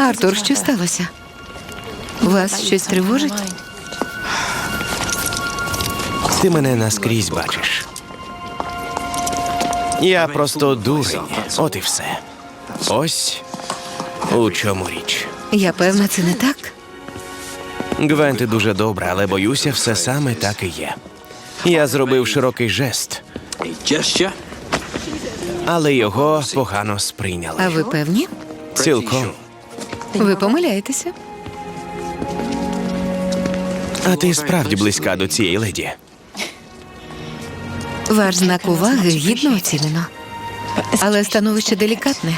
Артур, що сталося? Вас щось тривожить? Ти мене наскрізь бачиш. Я просто дурень. От і все. Ось у чому річ. Я певна, це не так. Гвен, ти дуже добра, але боюся, все саме так і є. Я зробив широкий жест, але його погано сприйняли. А ви певні? Цілком. Ви помиляєтеся. А ти справді близька до цієї леді. Ваш знак уваги гідно оцінено. Але становище делікатне.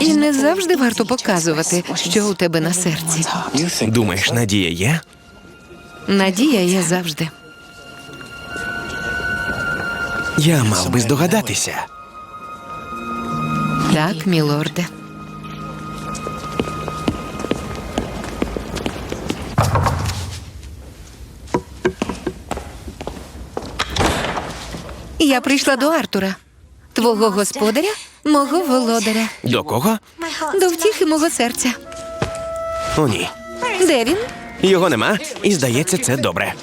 І не завжди варто показувати, що у тебе на серці. Думаєш, надія є? Надія є завжди. Я мав би здогадатися. Так, мілорде. Я прийшла до Артура, твого господаря, мого володаря, До кого? до втіхи мого серця. О, ні. Де він? Його нема, і здається, це добре.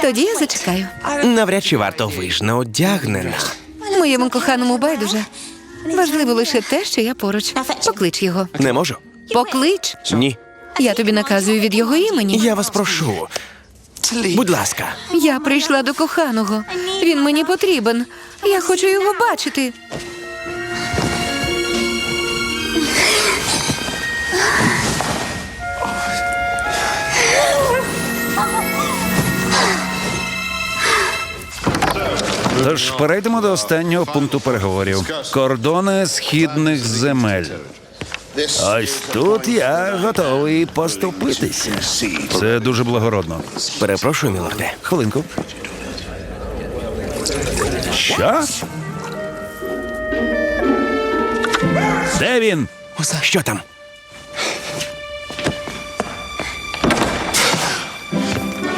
Тоді я зачекаю. Навряд чи варто ви ж не одягнена. Моєму коханому байдуже. Важливо лише те, що я поруч. Поклич його. Не можу? Поклич. Ні. Я тобі наказую від його імені. Я вас прошу. Будь ласка, Я прийшла до коханого. Він мені потрібен. Я хочу його бачити. Тож перейдемо до останнього пункту переговорів: кордони східних земель. Ось тут я готовий поступитися. Це дуже благородно. перепрошую, мілорде. Хвилинку. Що? Де він? Що там?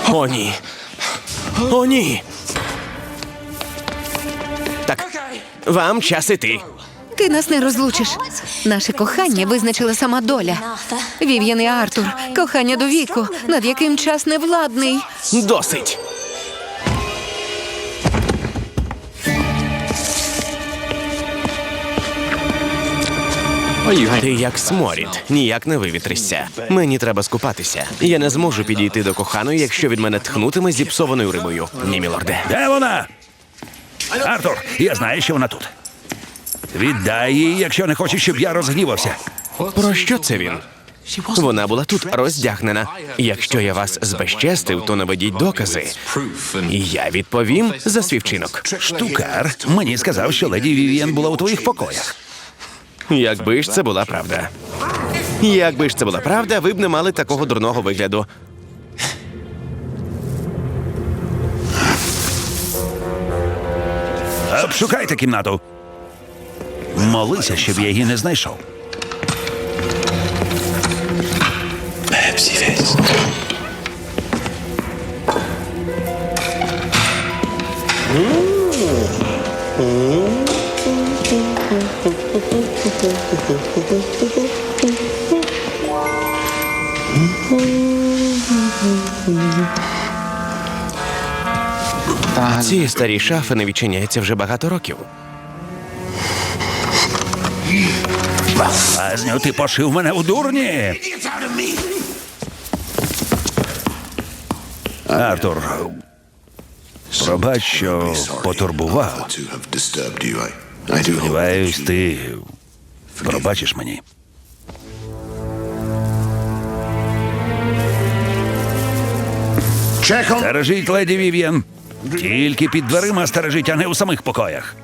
О, ні. О, ні. Так, вам час іти. Ти нас не розлучиш. Наше кохання визначила сама доля. Вів'ян і Артур, кохання до віку, над яким час невладний. Досить. Ти як сморід, ніяк не вивітришся. Мені треба скупатися. Я не зможу підійти до коханої, якщо від мене тхнутиме зіпсованою рибою. Ні, мілорде. Де вона? Артур, я знаю, що вона тут. Віддай її, якщо не хочеш, щоб я розгнівався. Про що це він? Вона була тут роздягнена. Якщо я вас збезчестив, то наведіть докази. І я відповім за свій вчинок. Штукар мені сказав, що леді Вівіан була у твоїх покоях. Якби ж це була правда. Якби ж це була правда, ви б не мали такого дурного вигляду. Обшукайте кімнату. Молися, щоб я її не знайшов. Ці старі шафи не відчиняються вже багато років. Лазню, ти пошив мене у дурні. Артур, пробач, що потурбував. Сподіваюсь, ти пробачиш мені. Стережіть, леді Вів'ян. Тільки під дверима стережіть, а не у самих покоях.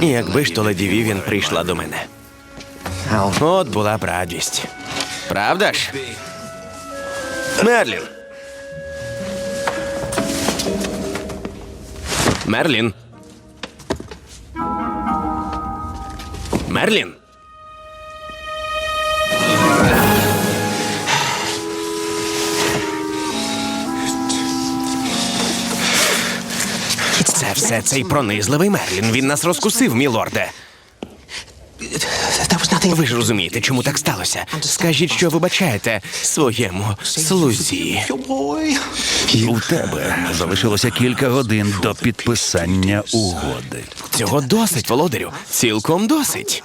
Якби ж то леді Вівін прийшла до мене. От була б радість. Правда ж? Мерлін. Мерлін. Мерлін. Це все цей пронизливий Мерлін. Він нас розкусив, мілорде. Ви ж розумієте, чому так сталося. Скажіть, що вибачаєте своєму слузі. У тебе залишилося кілька годин до підписання угоди. Цього досить, володарю. Цілком досить.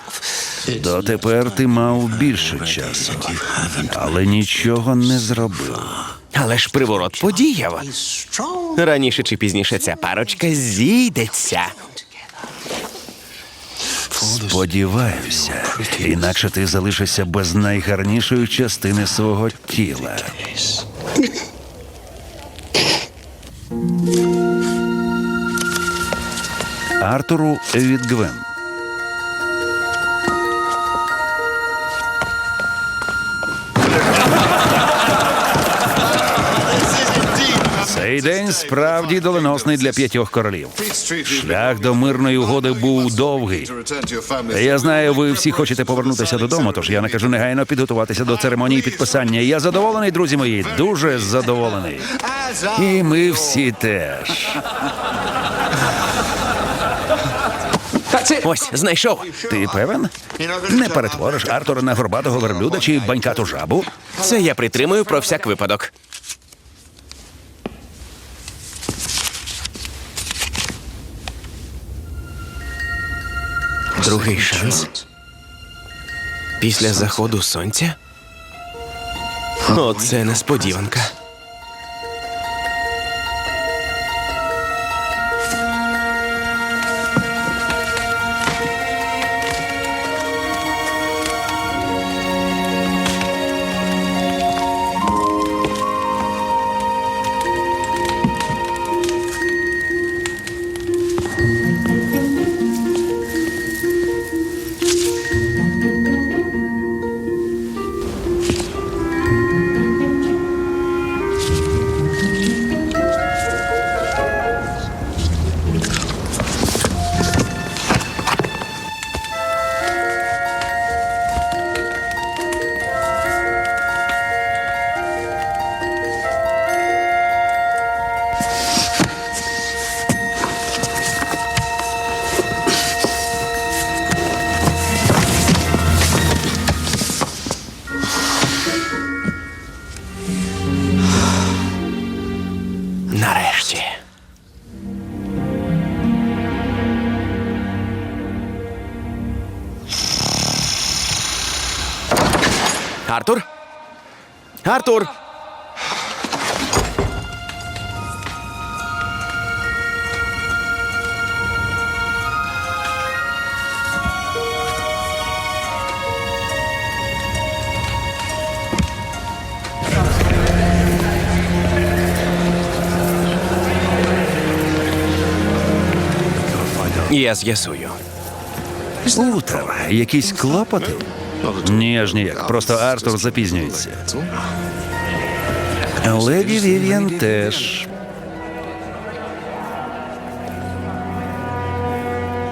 Дотепер ти мав більше часу, але нічого не зробив. Але ж приворот подіяв. Раніше чи пізніше ця парочка зійдеться. Сподіваюся, інакше ти залишишся без найгарнішої частини свого тіла. Артуру від Гвен. Цей день справді доленосний для п'ятьох королів. Шлях до мирної угоди був довгий. Я знаю, ви всі хочете повернутися додому, тож я накажу негайно підготуватися до церемонії підписання. Я задоволений, друзі мої, дуже задоволений. І ми всі теж. Ось, знайшов. Ти певен? Не перетвориш Артура на горбатого верблюда чи банькату жабу? Це я притримую про всяк випадок. Другий шанс. Після заходу сонця? Оце несподіванка. Артур? Артур! Я з'ясую. Утер, якісь клопоти? Ні, аж ніяк. Просто Артур запізнюється. Леді Вів'ян теж.